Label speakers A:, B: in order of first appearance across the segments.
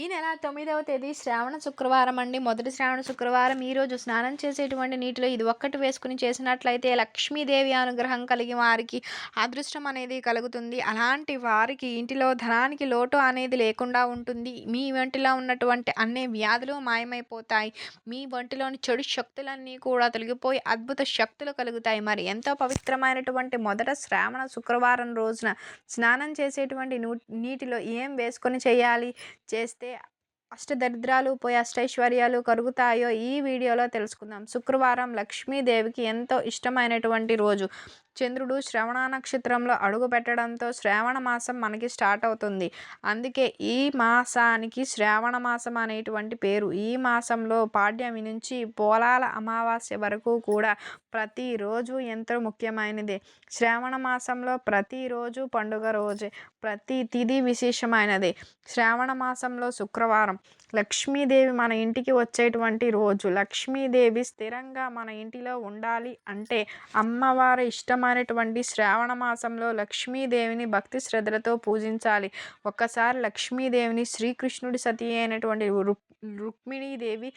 A: ఈ నెల తొమ్మిదవ తేదీ శ్రావణ శుక్రవారం అండి. మొదటి శ్రావణ శుక్రవారం ఈరోజు స్నానం చేసేటువంటి నీటిలో ఇది ఒక్కటి వేసుకుని చేసినట్లయితే లక్ష్మీదేవి అనుగ్రహం కలిగి వారికి అదృష్టం అనేది కలుగుతుంది. అలాంటి వారికి ఇంటిలో ధనానికి లోటు అనేది లేకుండా ఉంటుంది. మీ ఒంటిలో ఉన్నటువంటి అన్ని వ్యాధులు మాయమైపోతాయి. మీ ఒంటిలోని చెడు శక్తులన్నీ కూడా తొలగిపోయి అద్భుత శక్తులు కలుగుతాయి. మరి ఎంతో పవిత్రమైనటువంటి మొదట శ్రావణ శుక్రవారం రోజున స్నానం చేసేటువంటి నీటిలో ఏం వేసుకొని చేయాలి? చేస్తే ಮತ್ತು అష్టదరిద్రాలు పోయి అష్టైశ్వర్యాలు కలుగుతాయో ఈ వీడియోలో తెలుసుకుందాం. శుక్రవారం లక్ష్మీదేవికి ఎంతో ఇష్టమైనటువంటి రోజు. చంద్రుడు శ్రవణ నక్షత్రంలో అడుగు పెట్టడంతో శ్రావణ మాసం మనకి స్టార్ట్ అవుతుంది. అందుకే ఈ మాసానికి శ్రావణ మాసం అనేటువంటి పేరు. ఈ మాసంలో పాడ్యమి నుంచి పోలాల అమావాస్య వరకు కూడా ప్రతిరోజు ఎంతో ముఖ్యమైనది. శ్రావణ మాసంలో ప్రతిరోజు పండుగ రోజే. ప్రతి తిథి విశేషమైనది. శ్రావణ మాసంలో శుక్రవారం. లక్ష్మీదేవి మన ఇంటికి వచ్చేటువంటి రోజు. లక్ష్మీదేవి స్థిరంగా మన ఇంటిలో ఉండాలి అంటే అమ్మవారి ఇష్టమైనటువంటి శ్రావణ మాసంలో లక్ష్మీదేవిని భక్తి శ్రద్ధలతో పూజించాలి. ఒక్కసారి లక్ష్మీదేవిని శ్రీకృష్ణుడి సతీ అయినటువంటి రుక్ రుక్మిణీదేవి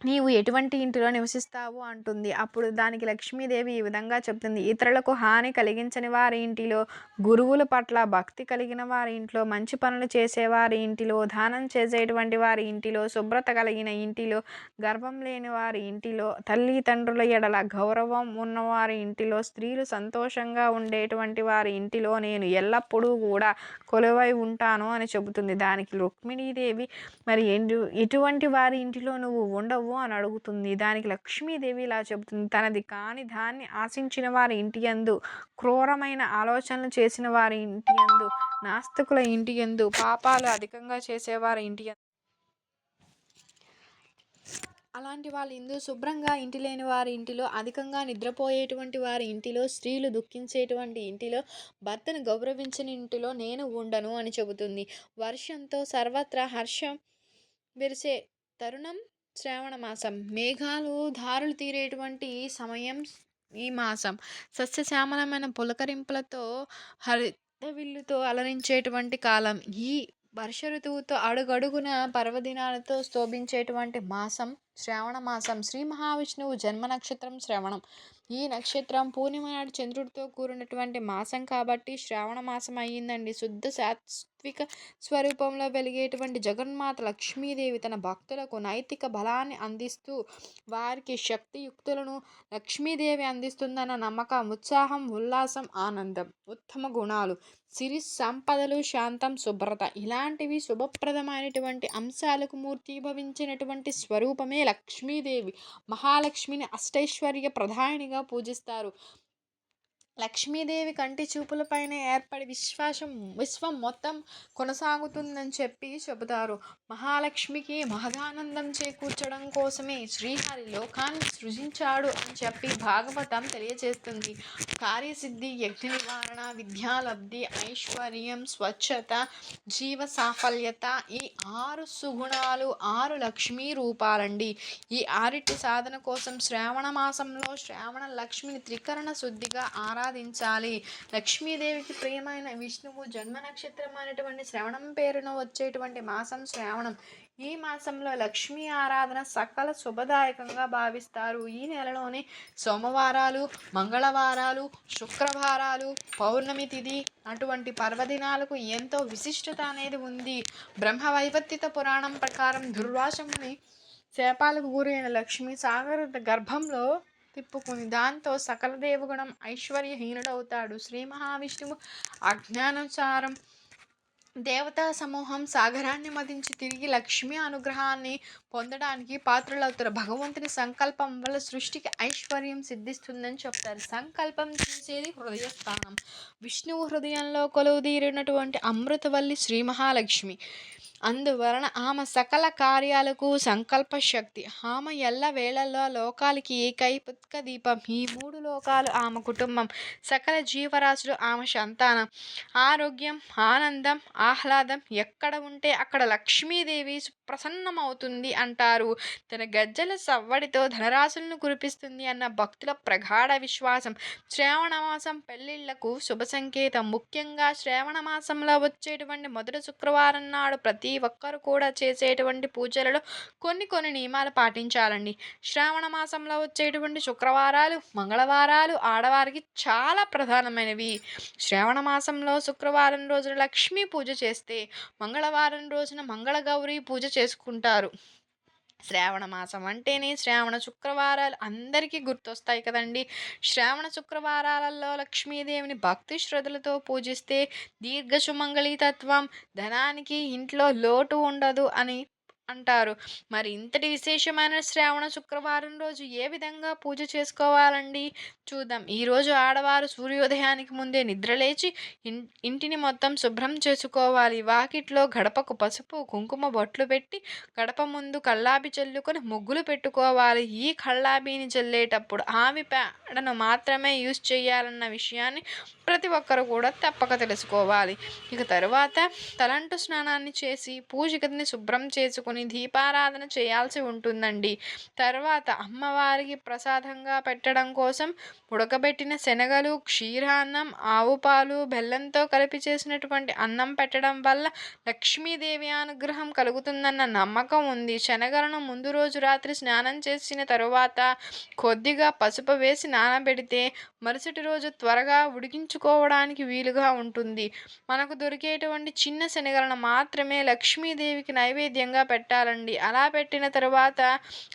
A: నీవు ఎటువంటి ఇంటిలో నివసిస్తావు అంటుంది. అప్పుడు దానికి లక్ష్మీదేవి ఈ విధంగా చెప్తుంది. ఇతరులకు హాని కలిగించని వారి ఇంటిలో గురువుల పట్ల భక్తి కలిగిన వారి ఇంట్లో మంచి పనులు చేసేవారి ఇంటిలో దానం చేసేటువంటి వారి ఇంటిలో శుభ్రత కలిగిన ఇంటిలో గర్భం లేని వారి ఇంటిలో తల్లిదండ్రుల ఎడల గౌరవం ఉన్నవారి ఇంటిలో స్త్రీలు సంతోషంగా ఉండేటువంటి వారి ఇంటిలో నేను ఎల్లప్పుడూ కూడా కొలువై ఉంటాను అని చెబుతుంది. దానికి రుక్మిణీదేవి మరి ఎటువంటి వారి ఇంటిలో నువ్వు ఉండవు. అని అడుగుతుంది. దానికి లక్ష్మీదేవి ఇలా చెబుతుంది. తనది కాని దాన్ని ఆశించిన వారి ఇంటి ఎందు క్రూరమైన ఆలోచనలు చేసిన వారి ఇంటి ఎందు నాస్తికుల ఇంటి ఎందు పాపాలు అధికంగా చేసేవారి ఇంటి అలాంటి వాళ్ళ ఇందు శుభ్రంగా ఇంటి లేని వారి ఇంటిలో అధికంగా నిద్రపోయేటువంటి వారి ఇంటిలో స్త్రీలు దుఃఖించేటువంటి ఇంటిలో భర్తను గౌరవించిన ఇంటిలో నేను ఉండను అని చెబుతుంది. వర్షంతో సర్వత్రా హర్షం విరిసే తరుణం శ్రావణ మాసం. మేఘాలు దారులు తీరేటువంటి సమయం ఈ మాసం. సస్యశ్యామలమైన పులకరింపులతో హరితవిల్లుతో అలరించేటువంటి కాలం. ఈ వర్ష ఋతువుతో అడుగడుగున పర్వదినాలతో శోభించేటువంటి మాసం. శ్రావణ మాసం. శ్రీ మహావిష్ణువు జన్మ నక్షత్రం శ్రవణం. ఈ నక్షత్రం పూర్ణిమ నాడు చంద్రుడితో కూడినటువంటి మాసం కాబట్టి శ్రావణ మాసం అయ్యిందండి. శుద్ధ సాత్విక స్వరూపంలో వెలిగేటువంటి జగన్మాత లక్ష్మీదేవి తన భక్తులకు నైతిక బలాన్ని అందిస్తూ వారికి శక్తియుక్తులను లక్ష్మీదేవి అందిస్తుందన్న నమ్మకం ఉత్సాహం ఉల్లాసం ఆనందం ఉత్తమ గుణాలు సిరి సంపదలు శాంతం శుభ్రత ఇలాంటివి శుభప్రదమైనటువంటి అంశాలకు మూర్తిభవించినటువంటి స్వరూపమే లక్ష్మీదేవి. మహాలక్ష్మిని అష్టైశ్వర్య ప్రధానిగా పూజిస్తారు. లక్ష్మీదేవి కంటి చూపులపైన ఏర్పడి విశ్వాసం విశ్వం మొత్తం కొనసాగుతుందని చెప్పి చెబుతారు. మహాలక్ష్మికి మహదానందం చేకూర్చడం కోసమే శ్రీహరి లోకాన్ని సృజించాడు అని చెప్పి భాగవతం తెలియజేస్తుంది. కార్యసిద్ధి యజ్ఞ నివారణ విద్యాలబ్ధి ఐశ్వర్యం స్వచ్ఛత జీవ సాఫల్యత ఈ ఆరు సుగుణాలు ఆరు లక్ష్మీ రూపాలండి. ఈ ఆరిటి సాధన కోసం శ్రావణ మాసంలో శ్రావణ లక్ష్మిని త్రికరణ శుద్ధిగా ఆరా ఆరాధించాలి. లక్ష్మీదేవికి ప్రియమైన విష్ణువు జన్మ నక్షత్రం అనేటువంటి శ్రవణం పేరున వచ్చేటువంటి మాసం శ్రావణం. ఈ మాసంలో లక్ష్మీ ఆరాధన సకల శుభదాయకంగా భావిస్తారు. ఈ నెలలోని సోమవారాలు మంగళవారాలు శుక్రవారాలు పౌర్ణమి తిథి అటువంటి పర్వదినాలకు ఎంతో విశిష్టత అనేది ఉంది. బ్రహ్మ వైవర్తిత పురాణం ప్రకారం దుర్వాసముని శాపాలకు గురైన లక్ష్మి సాగర గర్భంలో తిప్పుకుని దాంతో సకల దేవగుణం ఐశ్వర్యహీనుడవుతాడు. శ్రీ మహావిష్ణువు అజ్ఞానుసారం దేవతా సమూహం సాగరాన్ని మదించి తిరిగి లక్ష్మీ అనుగ్రహాన్ని పొందడానికి పాత్రలవుతారు. భగవంతుని సంకల్పం వల్ల సృష్టికి ఐశ్వర్యం సిద్ధిస్తుందని చెప్తారు. సంకల్పం చేసేది హృదయస్థానం. విష్ణువు హృదయంలో కొలువుదీరినటువంటి అమృతవల్లి శ్రీ మహాలక్ష్మి. అందువలన ఆమె సకల కార్యాలకు సంకల్ప శక్తి ఆమె ఎల్ల వేళల్లో లోకాలకి కైపుత్క దీపం. ఈ మూడు లోకాలు ఆమె కుటుంబం. సకల జీవరాశులు ఆమె సంతానం. ఆరోగ్యం ఆనందం ఆహ్లాదం ఎక్కడ ఉంటే అక్కడ లక్ష్మీదేవి ప్రసన్నమవుతుంది అంటారు. తన గజ్జల సవ్వడితో ధనరాశులను కురిపిస్తుంది అన్న భక్తుల ప్రగాఢ విశ్వాసం. శ్రావణ మాసం పెళ్ళిళ్ళకు శుభ సంకేతం. ముఖ్యంగా శ్రావణ మాసంలో వచ్చేటువంటి మొదటి శుక్రవారం నాడు ప్రతి ఒక్కరు కూడా చేసేటువంటి పూజలలో కొన్ని కొన్ని నియమాలు పాటించాలండి. శ్రావణ మాసంలో వచ్చేటువంటి శుక్రవారాలు మంగళవారాలు ఆడవారికి చాలా ప్రధానమైనవి. శ్రావణ మాసంలో శుక్రవారం రోజున లక్ష్మీ పూజ చేస్తే మంగళవారం రోజున మంగళగౌరి పూజ చేసుకుంటారు. శ్రావణ మాసం అంటేనే శ్రావణ శుక్రవారాలు అందరికీ గుర్తొస్తాయి కదండి. శ్రావణ శుక్రవారాలలో లక్ష్మీదేవిని భక్తి శ్రద్ధలతో పూజిస్తే దీర్ఘ సుమంగళి తత్వం ధనానికి ఇంట్లో లోటు ఉండదు అని అంటారు. మరి ఇంతటి విశేషమైన శ్రావణ శుక్రవారం రోజు ఏ విధంగా పూజ చేసుకోవాలండి? చూద్దాం. ఈరోజు ఆడవారు సూర్యోదయానికి ముందే నిద్రలేచి ఇంటిని మొత్తం శుభ్రం చేసుకోవాలి. వాకిట్లో గడపకు పసుపు కుంకుమ బొట్లు పెట్టి గడప ముందు కల్లాపి చల్లుకొని ముగ్గులు పెట్టుకోవాలి. ఈ కల్లాబిని చల్లేటప్పుడు ఆవి పేడను మాత్రమే యూజ్ చేయాలన్న విషయాన్ని ప్రతి ఒక్కరు కూడా తప్పక తెలుసుకోవాలి. ఇక తరువాత తలంటు స్నానాన్ని చేసి పూజ శుభ్రం చేసుకుని దీపారాధన చేయాల్సి ఉంటుందండి. తర్వాత అమ్మవారికి ప్రసాదంగా పెట్టడం కోసం ఉడకబెట్టిన శనగలు క్షీరాన్నం ఆవు పాలు బెల్లంతో కలిపి చేసినటువంటి అన్నం పెట్టడం వల్ల లక్ష్మీదేవి అనుగ్రహం కలుగుతుందన్న నమ్మకం ఉంది. శనగలను ముందు రోజు రాత్రి స్నానం చేసిన తరువాత కొద్దిగా పసుపు వేసి నానబెడితే మరుసటి రోజు త్వరగా ఉడికించుకోవడానికి వీలుగా ఉంటుంది. మనకు దొరికేటువంటి చిన్న శనగలను మాత్రమే లక్ష్మీదేవికి నైవేద్యంగా పెట్టాలండి. అలా పెట్టిన తరువాత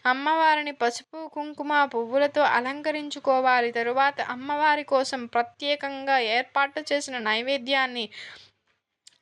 A: అమ్మవారిని పసుపు కుంకుమ పువ్వులతో అలంకరించుకోవాలి. తరువాత అమ్మవారి కోసం ప్రత్యేకంగా ఏర్పాటు చేసిన నైవేద్యాన్ని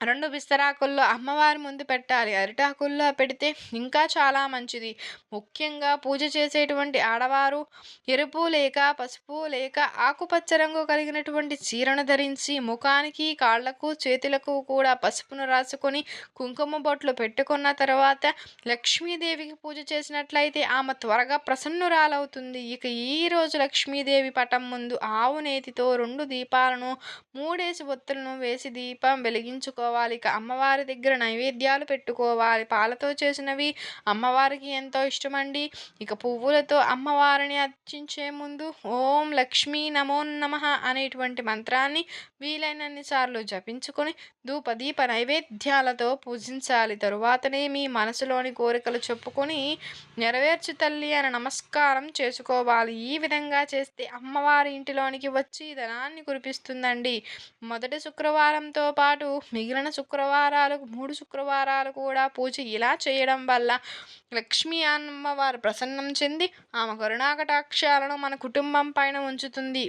A: రెండు విస్తరాకుల్లో అమ్మవారి ముందు పెట్టాలి. అరిటాకుల్లో పెడితే ఇంకా చాలా మంచిది. ముఖ్యంగా పూజ చేసేటువంటి ఆడవారు ఎరుపు లేక పసుపు లేక ఆకుపచ్చ రంగు కలిగినటువంటి చీరను ధరించి ముఖానికి కాళ్ళకు చేతులకు కూడా పసుపును రాసుకొని కుంకుమ బొట్లు పెట్టుకున్న తర్వాత లక్ష్మీదేవికి పూజ చేసినట్లయితే ఆమె త్వరగా ప్రసన్నురాలవుతుంది. ఇక ఈరోజు లక్ష్మీదేవి పటం ముందు ఆవు నేతితో రెండు దీపాలను మూడేసి ఒత్తులను వేసి దీపం వెలిగించుకో పెట్టుకోవాలి. ఇక అమ్మవారి దగ్గర నైవేద్యాలు పెట్టుకోవాలి. పాలతో చేసినవి అమ్మవారికి ఎంతో ఇష్టమండి. ఇక పువ్వులతో అమ్మవారిని అర్చించే ముందు ఓం లక్ష్మీ నమో నమ అనేటువంటి మంత్రాన్ని వీలైనన్ని సార్లు ధూపదీప నైవేద్యాలతో పూజించాలి. తరువాతనే మీ మనసులోని కోరికలు చెప్పుకొని నెరవేర్చు తల్లి అని నమస్కారం చేసుకోవాలి. ఈ విధంగా చేస్తే అమ్మవారి ఇంటిలోనికి వచ్చి ధనాన్ని కురిపిస్తుందండి. మొదటి శుక్రవారంతో పాటు మిగిలిన శుక్రవారాలు మూడు శుక్రవారాలు కూడా పూజ ఇలా చేయడం వల్ల లక్ష్మీ అమ్మవారు ప్రసన్నం చెంది ఆమె కరుణాకటాక్షాలను మన కుటుంబం పైన ఉంచుతుంది.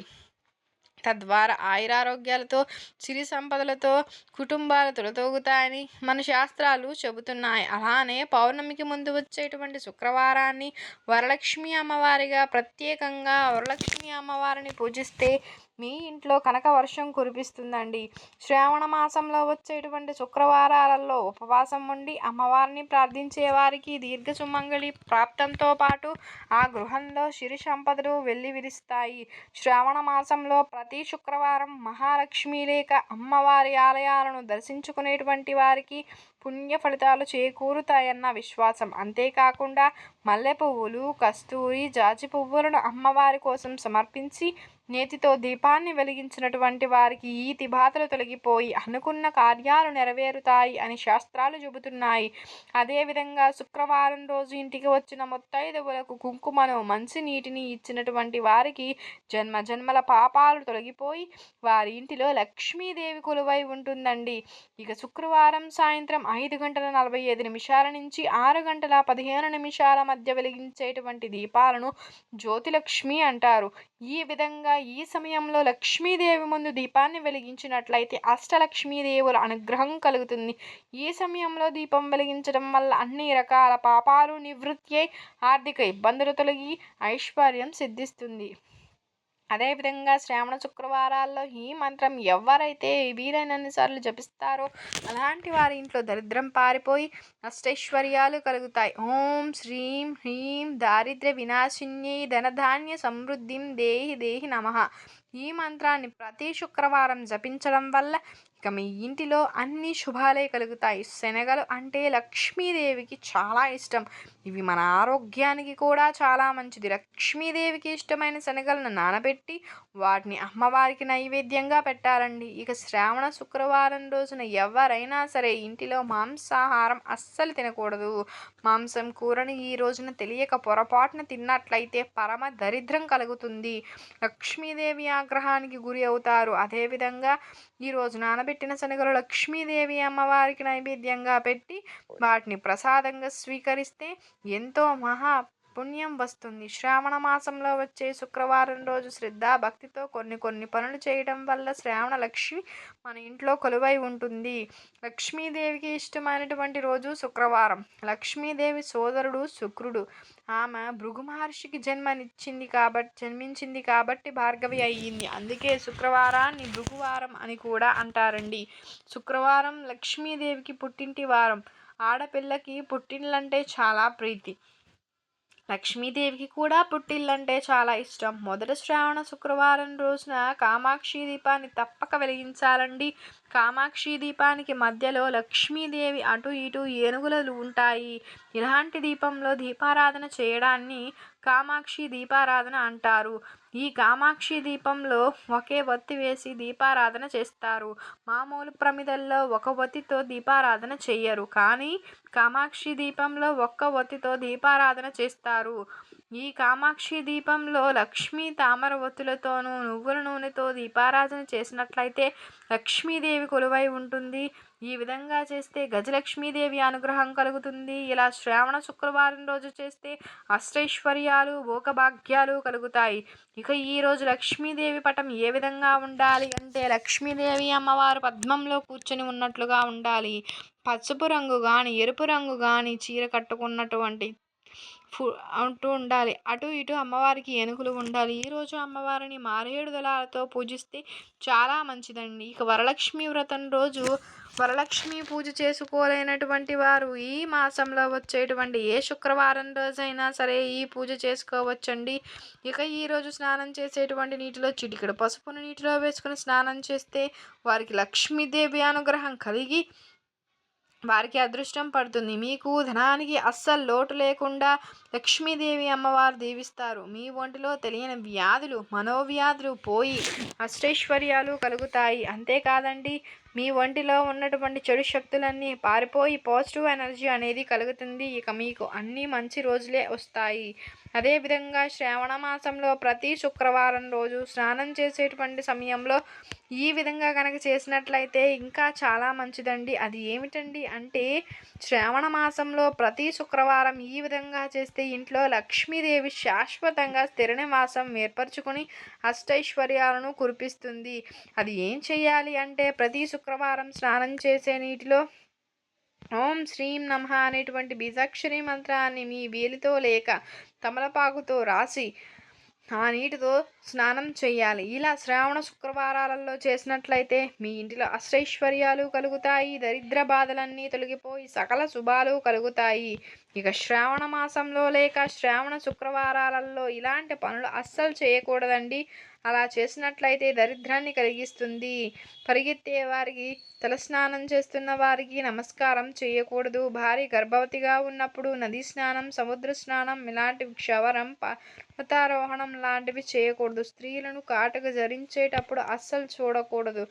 A: తద్వారా ఆయురారోగ్యాలతో సిరి సంపదలతో కుటుంబాలు తొలతోగుతాయని మన శాస్త్రాలు చెబుతున్నాయి. అలానే పౌర్ణమికి ముందు వచ్చేటువంటి శుక్రవారాన్ని వరలక్ష్మి అమ్మవారిగా ప్రత్యేకంగా వరలక్ష్మి అమ్మవారిని పూజిస్తే మీ ఇంట్లో కనక వర్షం కురిపిస్తుందండి. శ్రావణ మాసంలో వచ్చేటువంటి శుక్రవారాలలో ఉపవాసం ఉండి అమ్మవారిని ప్రార్థించే వారికి దీర్ఘ సుమంగళి ప్రాప్తంతో పాటు ఆ గృహంలో సిరి సంపదలు వెళ్ళి విరిస్తాయి. శ్రావణ మాసంలో ప్రతి శుక్రవారం మహాలక్ష్మి లేక అమ్మవారి ఆలయాలను దర్శించుకునేటువంటి వారికి పుణ్య ఫలితాలు చేకూరుతాయన్న విశ్వాసం. అంతేకాకుండా మల్లె పువ్వులు కస్తూరి జాజి పువ్వులను అమ్మవారి కోసం సమర్పించి నేతితో దీపాన్ని వెలిగించినటువంటి వారికి ఈతి బాధలు తొలగిపోయి అనుకున్న కార్యాలు నెరవేరుతాయి అని శాస్త్రాలు చెబుతున్నాయి. అదేవిధంగా శుక్రవారం రోజు ఇంటికి వచ్చిన ముత్తైదువులకు కుంకుమను మంచి నీటిని ఇచ్చినటువంటి వారికి జన్మ జన్మల పాపాలు తొలగిపోయి వారి ఇంటిలో లక్ష్మీదేవి కొలువై ఉంటుందండి. ఇక శుక్రవారం సాయంత్రం ఐదు గంటల నలభై ఐదు నిమిషాల నుంచి ఆరు గంటల పదిహేను నిమిషాల మధ్య వెలిగించేటువంటి దీపాలను జ్యోతిలక్ష్మి అంటారు. ఈ విధంగా ఈ సమయంలో లక్ష్మీదేవి ముందు దీపాన్ని వెలిగించినట్లయితే అష్టలక్ష్మీదేవుల అనుగ్రహం కలుగుతుంది. ఈ సమయంలో దీపం వెలిగించడం వల్ల అన్ని రకాల పాపాలు నివృత్తి ఆర్థిక ఇబ్బందులు తొలగి ఐశ్వర్యం సిద్ధిస్తుంది. అదేవిధంగా శ్రావణ శుక్రవారాల్లో ఈ మంత్రం ఎవరైతే వీలైనన్నిసార్లు జపిస్తారో అలాంటి వారి ఇంట్లో దరిద్రం పారిపోయి అష్టైశ్వర్యాలు కలుగుతాయి. ఓం శ్రీం హ్రీం దారిద్ర్య వినాశిన్యై ధనధాన్య సమృద్ధిం దేహి దేహి నమ. ఈ మంత్రాన్ని ప్రతి శుక్రవారం జపించడం వల్ల ఇక మీ ఇంటిలో అన్ని శుభాలే కలుగుతాయి. శనగలు అంటే లక్ష్మీదేవికి చాలా ఇష్టం. ఇవి మన ఆరోగ్యానికి కూడా చాలా మంచిది. లక్ష్మీదేవికి ఇష్టమైన శనగలను నానబెట్టి వాటిని అమ్మవారికి నైవేద్యంగా పెట్టాలండి. ఇక శ్రావణ శుక్రవారం రోజున ఎవరైనా సరే ఇంటిలో మాంసాహారం అస్సలు తినకూడదు. మాంసం కూరని ఈ రోజున తెలియక పొరపాటున తిన్నట్లయితే పరమ దరిద్రం కలుగుతుంది. లక్ష్మీదేవి ఆగ్రహానికి గురి అవుతారు. అదేవిధంగా ఈరోజు నానబెట్టిన శనగలు లక్ష్మీదేవి అమ్మవారికి నైవేద్యంగా పెట్టి వాటిని ప్రసాదంగా స్వీకరిస్తే ఎంతో మహా పుణ్యం వస్తుంది. శ్రావణ మాసంలో వచ్చే శుక్రవారం రోజు శ్రద్ధ భక్తితో కొన్ని కొన్ని పనులు చేయడం వల్ల శ్రావణ లక్ష్మి మన ఇంట్లో కొలువై ఉంటుంది. లక్ష్మీదేవికి ఇష్టమైనటువంటి రోజు శుక్రవారం. లక్ష్మీదేవి సోదరుడు శుక్రుడు. ఆమె భృగు మహర్షికి జన్మనిచ్చింది కాబట్టి జన్మించింది కాబట్టి భార్గవి అయ్యింది. అందుకే శుక్రవారాన్ని భృగువారం అని కూడా అంటారండి. శుక్రవారం లక్ష్మీదేవికి పుట్టింటి వారం. ఆడపిల్లకి పుట్టినలంటే చాలా ప్రీతి. లక్ష్మీదేవికి కూడా పుట్టిల్లంటే చాలా ఇష్టం. మొదటి శ్రావణ శుక్రవారం రోజున కామాక్షి దీపాన్ని తప్పక వెలిగించాలండి. కామాక్షి దీపానికి మధ్యలో లక్ష్మీదేవి అటు ఇటు ఏనుగులు ఉంటాయి. ఇలాంటి దీపంలో దీపారాధన చేయడాన్ని కామాక్షి దీపారాధన అంటారు. ఈ కామాక్షి దీపంలో ఒకే ఒత్తి వేసి దీపారాధన చేస్తారు. మామూలు ప్రమిదల్లో ఒక ఒత్తితో దీపారాధన చెయ్యరు. కానీ కామాక్షి దీపంలో ఒక్క ఒత్తితో దీపారాధన చేస్తారు. ఈ కామాక్షి దీపంలో లక్ష్మీ తామర ఒత్తులతోనూ నువ్వుల నూనెతో దీపారాధన చేసినట్లయితే లక్ష్మీదేవి కొలువై ఉంటుంది. ఈ విధంగా చేస్తే గజలక్ష్మీదేవి అనుగ్రహం కలుగుతుంది. ఇలా శ్రావణ శుక్రవారం రోజు చేస్తే అష్టైశ్వర్యాలు భోగభాగ్యాలు కలుగుతాయి. ఇక ఈరోజు లక్ష్మీదేవి పటం ఏ విధంగా ఉండాలి అంటే లక్ష్మీదేవి అమ్మవారు పద్మంలో కూర్చొని ఉన్నట్లుగా ఉండాలి. పసుపు రంగు కానీ ఎరుపు రంగు కానీ చీర కట్టుకున్నటువంటి ఫు అంటూ ఉండాలి. అటు ఇటు అమ్మవారికి ఏనుగులు ఉండాలి. ఈరోజు అమ్మవారిని మారేడు దళాలతో పూజిస్తే చాలా మంచిదండి. ఇక వరలక్ష్మి వ్రతం రోజు వరలక్ష్మి పూజ చేసుకోలేనటువంటి వారు ఈ మాసంలో వచ్చేటువంటి ఏ శుక్రవారం రోజైనా సరే ఈ పూజ చేసుకోవచ్చండి. ఇక ఈరోజు స్నానం చేసేటువంటి నీటిలో చిటికెడు పసుపును నీటిలో వేసుకుని స్నానం చేస్తే వారికి లక్ష్మీదేవి అనుగ్రహం కలిగి వారికి అదృష్టం పడుతుంది. మీకు ధనానికి అస్సలు లోటు లేకుండా లక్ష్మీదేవి అమ్మవారు దీవిస్తారు. మీ ఒంటిలో తెలియని వ్యాధులు మనోవ్యాధులు పోయి అష్టైశ్వర్యాలు కలుగుతాయి. అంతేకాదండి మీ ఒంటిలో ఉన్నటువంటి చెడు శక్తులన్నీ పారిపోయి పాజిటివ్ ఎనర్జీ అనేది కలుగుతుంది. ఇక మీకు అన్ని మంచి రోజులే వస్తాయి. అదేవిధంగా శ్రావణ మాసంలో ప్రతి శుక్రవారం రోజు స్నానం చేసేటువంటి సమయంలో ఈ విధంగా కనుక చేసినట్లయితే ఇంకా చాలా మంచిదండి. అది ఏమిటండి అంటే శ్రావణ మాసంలో ప్రతి శుక్రవారం ఈ విధంగా చేస్తే ఇంట్లో లక్ష్మీదేవి శాశ్వతంగా స్థిర నివాసం ఏర్పరచుకుని అష్టైశ్వర్యాలను కురిపిస్తుంది. అది ఏం చేయాలి అంటే ప్రతి శుక్రవారం స్నానం చేసే నీటిలో ఓం శ్రీం నమ అనేటువంటి బీజాక్షరి మంత్రాన్ని మీ వేలితో లేక తమలపాకుతో రాసి ఆ నీటితో స్నానం చేయాలి ఇలా శ్రావణ శుక్రవారాలలో చేసినట్లయితే మీ ఇంటిలో అష్టైశ్వర్యాలు కలుగుతాయి దరిద్ర బాధలన్నీ తొలగిపోయి సకల శుభాలు కలుగుతాయి. ఇక శ్రావణ మాసంలో లేక శ్రావణ శుక్రవారాలలో ఇలాంటి పనులు అస్సలు చేయకూడదండి. అలా చేసినట్లయితే దరిద్రాన్ని కలిగిస్తుంది. పరిగెత్తే వారికి తలస్నానం చేస్తున్న వారికి నమస్కారం చేయకూడదు. భారీ గర్భవతిగా ఉన్నప్పుడు నదీ స్నానం సముద్ర స్నానం ఇలాంటి క్షవరం పర్వతారోహణం లాంటివి చేయకూడదు. స్త్రీలను కాటుక జరించేటప్పుడు అస్సలు చూడకూడదు.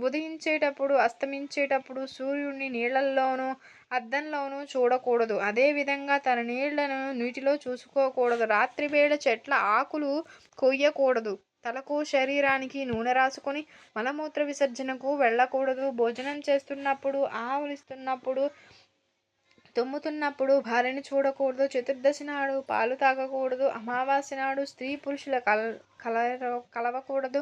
A: ఉదయించేటప్పుడు అస్తమించేటప్పుడు సూర్యుడిని నీళ్ళల్లోనూ అద్దంలోనూ చూడకూడదు. అదేవిధంగా తన నీళ్ళను నీటిలో చూసుకోకూడదు. రాత్రి వేళ చెట్ల ఆకులు కొయ్యకూడదు. తలకు శరీరానికి నూనె రాసుకొని మలమూత్ర విసర్జనకు వెళ్ళకూడదు. భోజనం చేస్తున్నప్పుడు ఆవులిస్తున్నప్పుడు తుమ్ముతున్నప్పుడు భార్యని చూడకూడదు. చతుర్దశి నాడు పాలు తాగకూడదు. అమావాస్య నాడు స్త్రీ పురుషుల కల కలర కలవకూడదు.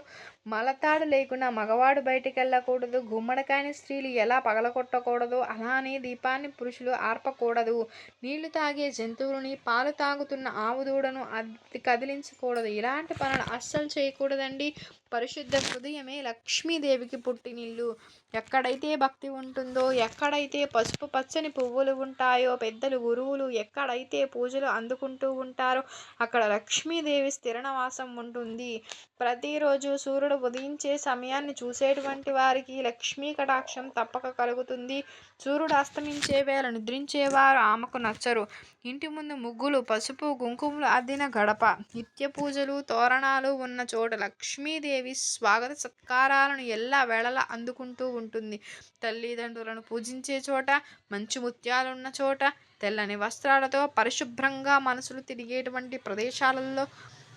A: మలతాడు లేకుండా మగవాడు బయటికి వెళ్ళకూడదు గుమ్మడికాయని స్త్రీలు ఎలా పగలగొట్టకూడదు? అలానే దీపాన్ని పురుషులు ఆర్పకూడదు. నీళ్ళు తాగే జంతువులని పాలు తాగుతున్న ఆవు దూడను అది కదిలించకూడదు. ఇలాంటి పనులు అస్సలు చేయకూడదండి. పరిశుద్ధ హృదయమే లక్ష్మీదేవికి పుట్టినిల్లు. ఎక్కడైతే భక్తి ఉంటుందో ఎక్కడైతే పసుపు పచ్చని పువ్వులు ఉంటాయో పెద్దలు గురువులు ఎక్కడైతే పూజలు అందుకుంటూ ఉంటారో అక్కడ లక్ష్మీదేవి స్థిర నివాసం ఉంటుంది. ఉంది. ప్రతిరోజు సూర్యుడు ఉదయించే సమయాన్ని చూసేటువంటి వారికి లక్ష్మీ కటాక్షం తప్పక కలుగుతుంది. సూర్యుడు అస్తమించే వేళ నిద్రించేవారు ఆమెకు నచ్చరు. ఇంటి ముందు ముగ్గులు పసుపు కుంకుమలు అద్దిన గడప నిత్య పూజలు తోరణాలు ఉన్న చోట లక్ష్మీదేవి స్వాగత సత్కారాలను ఎల్లా వేళలా అందుకుంటూ ఉంటుంది. తల్లిదండ్రులను పూజించే చోట మంచి ముత్యాలున్న చోట తెల్లని వస్త్రాలతో పరిశుభ్రంగా మనసులు తిరిగేటువంటి ప్రదేశాలలో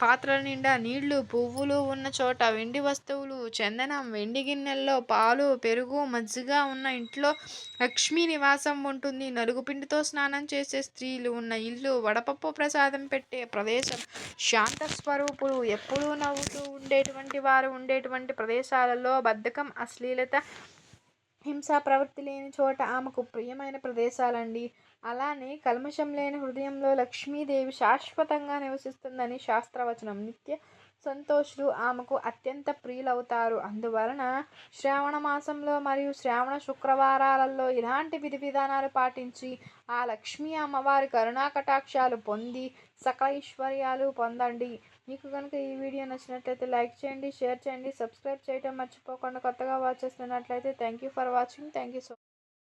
A: పాత్రల నిండా నీళ్ళు పువ్వులు ఉన్న చోట వెండి వస్తువులు చందనం వెండి గిన్నెల్లో పాలు పెరుగు మజ్జిగ ఉన్న ఇంట్లో లక్ష్మీ నివాసం ఉంటుంది. నలుగుపిండితో స్నానం చేసే స్త్రీలు ఉన్న ఇల్లు వడపప్పు ప్రసాదం పెట్టే ప్రదేశం. శాంత స్వరూపులు ఎప్పుడూ నవ్వుతూ ఉండేటువంటి వారు ఉండేటువంటి ప్రదేశాలలో బద్ధకం అశ్లీలత హింసా ప్రవృత్తి లేని చోట ఆమెకు ప్రియమైన ప్రదేశాలండి. అలానే కల్మషం లేని హృదయంలో లక్ష్మీదేవి శాశ్వతంగా నివసిస్తుందని శాస్త్రవచనం. నిత్య సంతోషులు ఆమెకు అత్యంత ప్రియులవుతారు. అందువలన శ్రావణ మాసంలో మరియు శ్రావణ శుక్రవారాలలో ఇలాంటి విధి విధానాలు పాటించి ఆ లక్ష్మీ అమ్మవారి కరుణా కటాక్షాలు పొంది సకల ఐశ్వర్యాలు పొందండి. మీకు కనుక ఈ వీడియో నచ్చినట్లయితే లైక్ చేయండి షేర్ చేయండి సబ్స్క్రైబ్ చేయడం మర్చిపోకుండా కొత్తగా వాచ్ చేస్తున్నట్లయితే thank you for watching thank you so